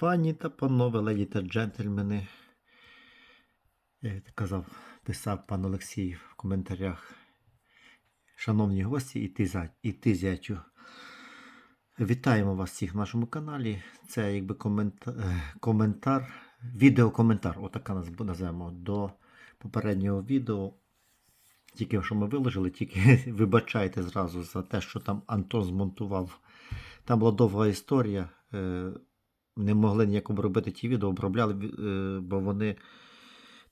Пані та панове, леді та джентльмени, як казав, писав пан Олексій в коментарях. Шановні гості і ти, і ти зятю. Вітаємо вас всіх в нашому каналі. Це якби коментар, коментар відеокоментар, отака нас називаємо до попереднього відео. Тільки що ми виложили, тільки вибачайте зразу за те, що там Антон змонтував. Там була довга історія. Не могли ніяк обробити ті відео, обробляли, е, бо вони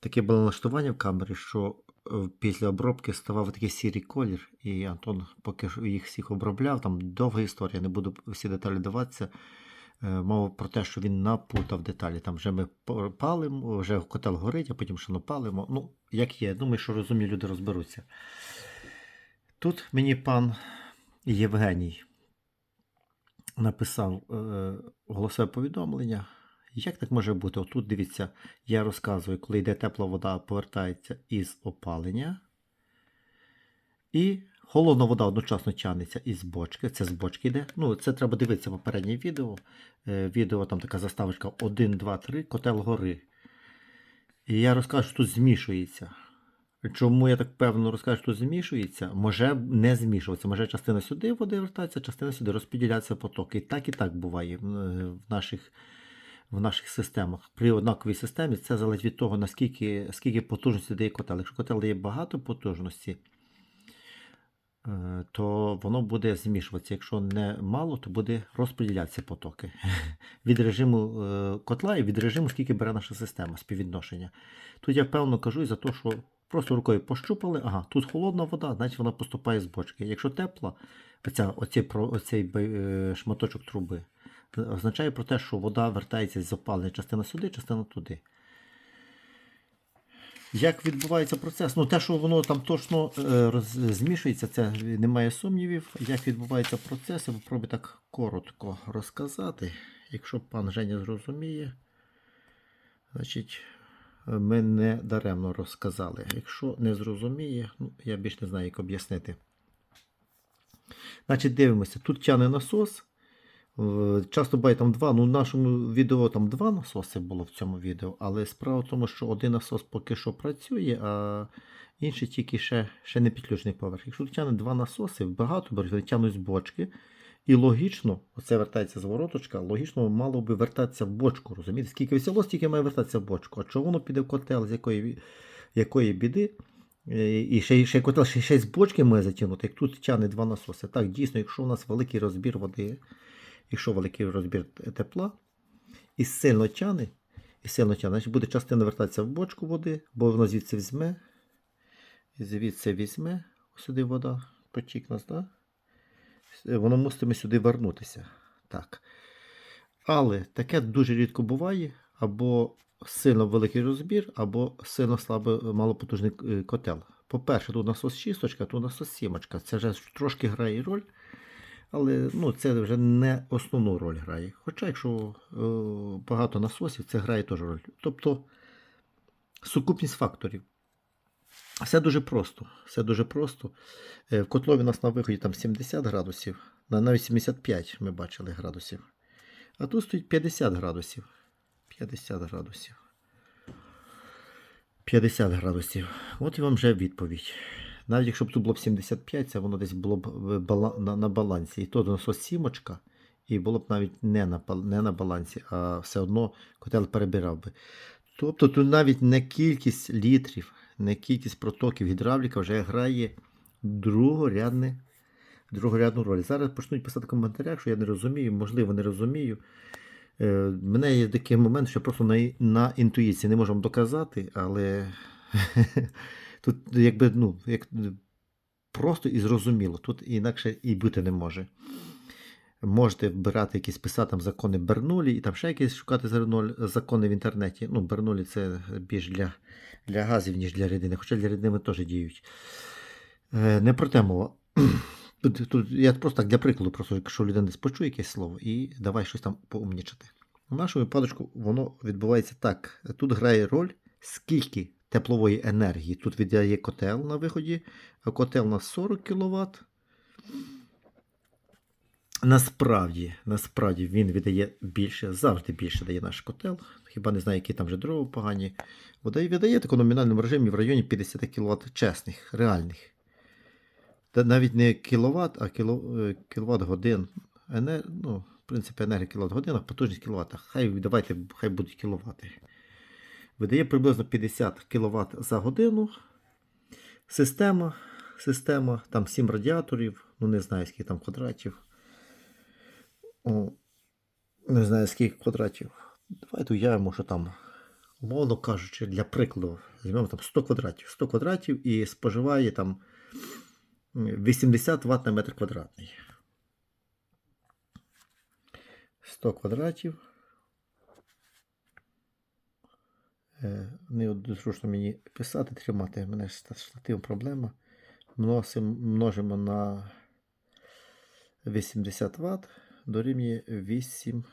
таке було налаштування в камері, що е, після обробки ставав такий сірий колір, і Антон поки їх всіх обробляв. Там довга історія, не буду всі деталі даватися. Е, Мова про те, що він напутав деталі. Там вже ми палимо, вже котел горить, а потім ще напалимо. Ну, як є, думаю, що розумні люди розберуться. Тут мені пан Євгеній написав е, голосове повідомлення. Як так може бути? Отут дивіться, я розказую, коли йде тепла вода, повертається із опалення. І холодна вода одночасно тягнеться із бочки. Це з бочки йде. Ну, це треба дивитися попереднє відео. Е, відео там така заставочка 1, 2, 3, котел гори. І я розкажу, що тут змішується. Чому я так певно розкажу, що змішується? Може не змішуватися. Може частина сюди води вертається, частина сюди розподіляються потоки. І так і так буває в е, наших, в наших системах. При однаковій системі це залежить від того, наскільки скільки потужності дає котел. Якщо котел дає багато потужності, е, то воно буде змішуватися. Якщо не мало, то буде розподілятися потоки від режиму е, котла і від режиму, скільки бере наша система співвідношення. Тут я певно кажу і за те, що просто рукою пощупали, ага, тут холодна вода, значить вона поступає з бочки. Якщо тепла, оця, оцей, оцей е, шматочок труби, е, означає про те, що вода вертається з опалення частина сюди, частина туди. Як відбувається процес? Ну, те, що воно там точно е, змішується, це немає сумнівів. Як відбувається процес, я попробую так коротко розказати. Якщо пан Женя зрозуміє, значить ми не даремно розказали. Якщо не зрозуміє, ну, я більш не знаю, як об'яснити. Значить, дивимося, тут тяне насос. Часто буває там два, ну в нашому відео там два насоси було в цьому відео, але справа в тому, що один насос поки що працює, а інший тільки ще, ще не підключений поверх. Якщо тягне два насоси, багато беруть, тягнуть з бочки. І логічно, оце вертається звороточка, логічно мало би вертатися в бочку. Розумієте? Скільки взяло, стільки має вертатися в бочку. А чого воно піде в котел, з якої, якої біди? Е, І ще, ще котел ще, ще з бочки має затягнути, як тут тягне два насоси. Так, дійсно, якщо у нас великий розбір води, якщо великий розбір тепла, і сильно тягне, і сильно тягне, значить буде частина вертатися в бочку води, бо воно звідси візьме, звідси візьме, сюди вода, потік нас, да? Е, воно муситиме сюди вернутися. Так. Але таке дуже рідко буває, або сильно великий розбір, або сильно слабо малопотужний е, котел. По-перше, тут насос шісточка, тут насос сімочка. Це вже трошки грає роль, але ну, це вже не основну роль грає. Хоча, якщо е, багато насосів, це грає теж роль. Тобто сукупність факторів. Все дуже просто. Все дуже просто. Е, В котлові у нас на виході там 70 градусів, навіть 75 ми бачили градусів. А тут стоїть 50 градусів. 50 градусів. 50 градусів. От і вам вже відповідь. Навіть якщо б тут було б 75, це воно десь було б на, на балансі. І то насос сімочка, і було б навіть не на, не на балансі, а все одно котел перебирав би. Тобто тут навіть не кількість літрів, не кількість протоків гідравліка вже грає другорядне, другорядну роль. Зараз почнуть писати в коментарях, що я не розумію, можливо, не розумію. Е, мене є такий момент, що просто на, на інтуїції не можу вам доказати, але тут якби ну, як, просто і зрозуміло, тут інакше і бути не може. Можете вбирати якісь писати там закони Бернулі і там ще якісь шукати закони в інтернеті. Ну, Бернулі це більш для, для газів, ніж для рідини, хоча для рідини теж діють. Е, не про те мова. Тут, тут, я просто так для прикладу, просто якщо людина десь почує якесь слово, і давай щось там поумнічати. У нашому випадку воно відбувається так. Тут грає роль, скільки теплової енергії тут віддає котел на виході, а котел на 40 кВт. Насправді, насправді він віддає більше, завжди більше дає наш котел. Хіба не знаю, які там вже дрова погані. Видає, віддає таку номінальному режимі в районі 50 кВт чесних, реальних. Та навіть не кіловат, а кіло, е, годин. Енер, ну, в принципі, енергія кіловат годин, потужність кіловат. Хай давайте, хай будуть кіловати. Видає приблизно 50 кВт за годину. Система, система, там 7 радіаторів, ну не знаю, скільки там квадратів. О, не знаю, скільки квадратів. Давайте уявимо, що там, умовно кажучи, для прикладу, візьмемо там 100 квадратів. 100 квадратів і споживає там 80 Вт на метр квадратний. 100 квадратів. Е, Не зручно мені писати, тримати. Мене ж з штативом проблема. Множимо на 80 Вт дорівнює 8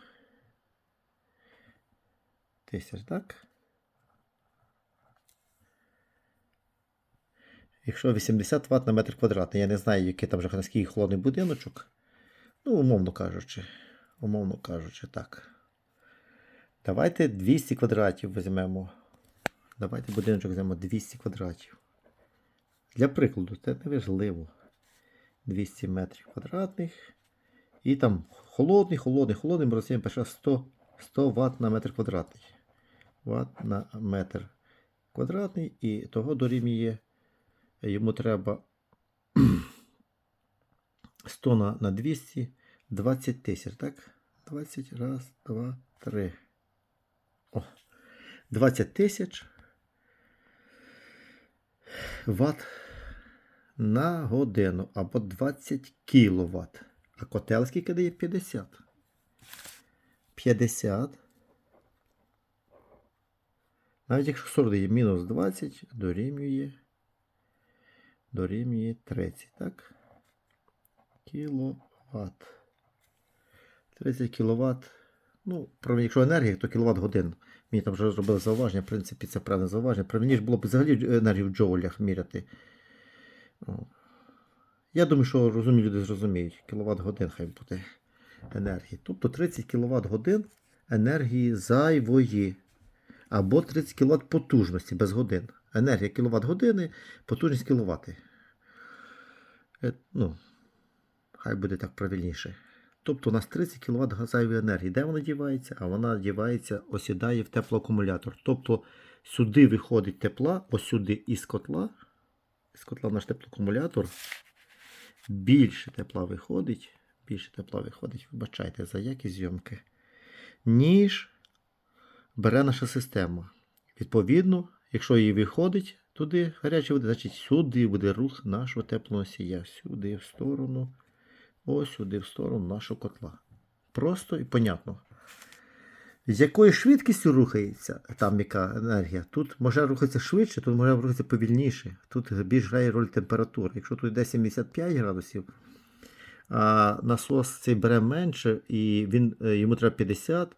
тисяч, так? Якщо 80 Вт на метр квадратний, я не знаю, який там вже наскільки холодний будиночок. Ну, умовно кажучи. Умовно кажучи, так. Давайте 200 квадратів візьмемо. Давайте будиночок візьмемо 200 квадратів. Для прикладу, це не важливо. 200 метрів квадратних. І там холодний, холодний, холодний, ми розуміємо, перше 100, 100 Вт на метр квадратний. Вт на метр квадратний. І того дорівнює. Йому треба 100 на, на 200, 20 тисяч, так? 20, раз, два, три. О, 20 тисяч Вт на годину або 20 кВт. А котел скільки дає 50. 50. Навіть якщо 40 дає мінус 20, дорівнює. Дорівнює 30, так? Кіловат. 30 кВт. Ну, про- якщо енергія, то кіловат годин. Мені там вже зробили зауваження, в принципі, це правильне зауваження. Правильніше було б взагалі енергію в джоулях міряти. Я думаю, що розумні люди зрозуміють. Кіловат годин хай буде енергії. Тобто 30 кВт годин енергії зайвої. Або 30 кВт потужності без годин. Енергія кіловат години, потужність кіловати. Е, Ну, хай буде так правильніше. Тобто у нас 30 кВт зайвої енергії. Де вона дівається? А вона дівається, осідає в теплоакумулятор. Тобто сюди виходить тепла, ось сюди із котла. З котла наш теплоакумулятор. Більше тепла виходить. Більше тепла виходить, вибачайте за якість зйомки, ніж бере наша система. Відповідно, якщо її виходить туди гаряча вода, значить сюди буде рух нашого теплоносія. Сюди в сторону, ось сюди в сторону нашого котла. Просто і понятно. З якою швидкістю рухається там яка енергія? Тут може рухатися швидше, тут може рухатися повільніше. Тут більш грає роль температури. Якщо тут йде 75 градусів, а насос цей бере менше, і він, е, йому треба 50.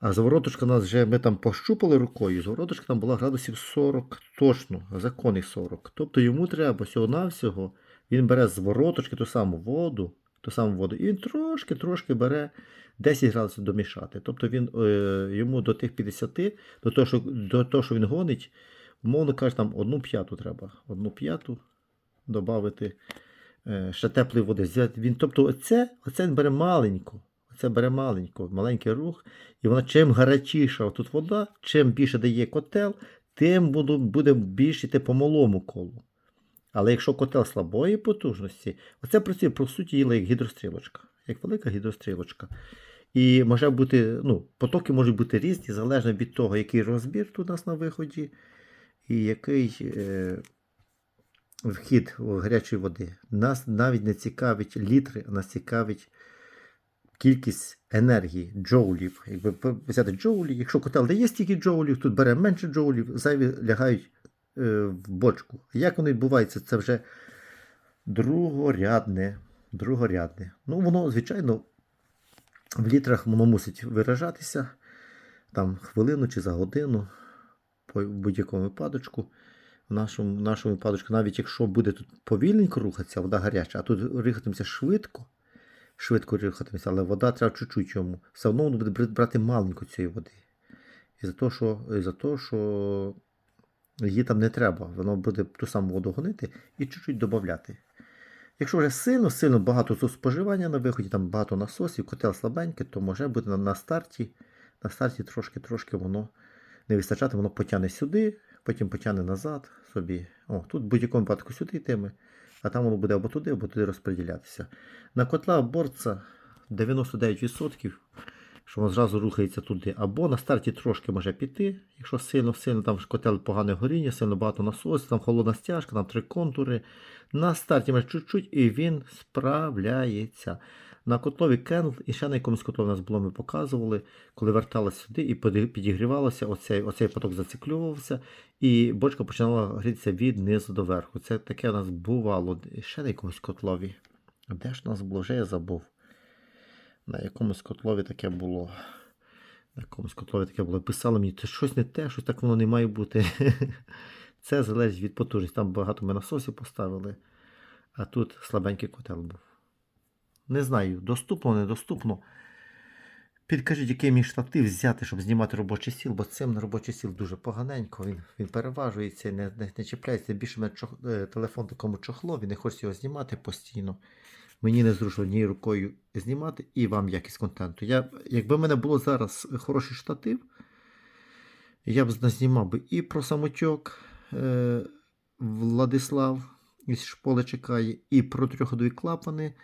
А завороточка нас вже ми там пощупали рукою, завороточка там була градусів 40 точно, законних 40. Тобто йому треба всього-навсього, він бере з вороточки ту саму воду, ту саму воду, і він трошки-трошки бере 10 градусів домішати. Тобто він, е, йому до тих 50, до того, що, до того, що він гонить, умовно кажучи, там одну п'яту треба. Одну п'яту додати е, ще теплої води. Він, тобто оце, оце він бере маленьку. Оце бере маленьку, маленький рух. І вона чим гарячіша тут вода, чим більше дає котел, тим буде більше йти по малому колу. Але якщо котел слабої потужності, оце працює, по суті, діла як гідрострілочка, як велика гідрострілочка. І може бути, ну, потоки можуть бути різні, залежно від того, який розбір тут у нас на виході, і який е, вхід гарячої води. Нас навіть не цікавить літри, а нас цікавить кількість енергії, джоулів. Якби взяти джоулі, якщо котел дає стільки джоулів, тут бере менше джоулів, зайві лягають в бочку. Як воно відбувається, це вже другорядне. другорядне. Ну, воно, звичайно, в літрах воно мусить виражатися там хвилину чи за годину, по будь-якому випадочку. В нашому, в нашому випадочку, навіть якщо буде тут повільненько рухатися, вода гаряча, а тут рухатимеся швидко, швидко рухатиметься, але вода треба чуть-чуть йому. Все одно буде брати маленько цієї води. І за те, що, і за те, що її там не треба. Воно буде ту саму воду гонити і чуть-чуть додати. Якщо вже сильно-сильно багато споживання на виході, там багато насосів, котел слабенький, то може бути на, старті. На старті трошки-трошки воно не вистачати, воно потягне сюди, потім потягне назад собі. О, тут в будь-якому випадку сюди йтиме, а там воно буде або туди, або туди розподілятися. На котла борца 99%, що воно зразу рухається туди. Або на старті трошки може піти, якщо сильно сильно там котел погане горіння, сильно багато насосів, там холодна стяжка, там три контури. На старті може чуть-чуть і він справляється. На котлові Кенл і ще на якомусь котлові у нас було, ми показували, коли верталося сюди і підігрівалося, оцей, оцей поток зациклювався, і бочка починала грітися від низу до верху. Це таке у нас бувало ще на якомусь котлові. Де ж у нас було? Вже я забув. На якомусь котлові таке було. На якомусь котлові таке було. Писали мені, це щось не те, щось так воно не має бути. Це залежить від потужності. Там багато ми насосів поставили, а тут слабенький котел був. Не знаю, доступно, недоступно. Підкажіть, який мій штатив взяти, щоб знімати робочий стіл, бо цим на робочий стіл дуже поганенько, він, він переважується, не, не, не чіпляється. Більше мене чох, е, телефон такому чохлові, не хочеться його знімати постійно. Мені незручно однією рукою знімати і вам якість контенту. Я, якби в мене було зараз хороший штатив, я б знімав би і про самотьок е, Владислав із шполи чекає, і про трьохходові клапани.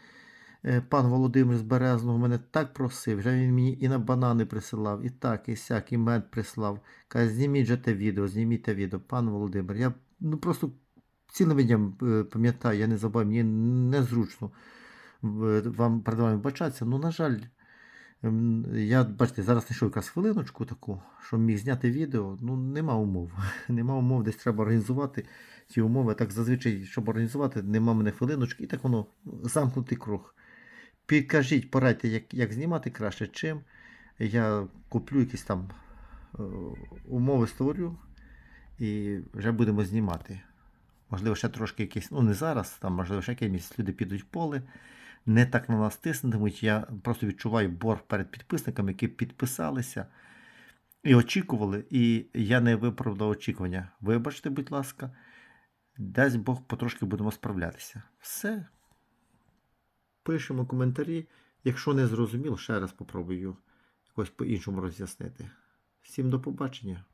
Е, Пан Володимир з Березного мене так просив, вже він мені і на банани присилав, і так, і сяк, і мед прислав. Каже, зніміть же те відео, зніміть те відео. Пан Володимир, я ну просто цілим днем е, пам'ятаю, я не забуваю, мені незручно вам перед вами бачатися. Ну, на жаль, ем, я, бачите, зараз знайшов якраз хвилиночку таку, щоб міг зняти відео. Ну, нема умов. Нема умов, десь треба організувати ці умови. Так зазвичай, щоб організувати, нема мене хвилиночки, і так воно замкнутий круг. Підкажіть, порадьте, як, як знімати краще, чим. Я куплю якісь там е, умови створю і вже будемо знімати. Можливо, ще трошки якісь, ну не зараз, там, можливо, ще якісь люди підуть в поле, не так на нас тиснутимуть. Я просто відчуваю борг перед підписниками, які підписалися і очікували, і я не виправдав очікування. Вибачте, будь ласка, дасть Бог потрошки будемо справлятися. Все. Пишемо коментарі. Якщо не зрозуміло, ще раз попробую якось по-іншому роз'яснити. Всім до побачення.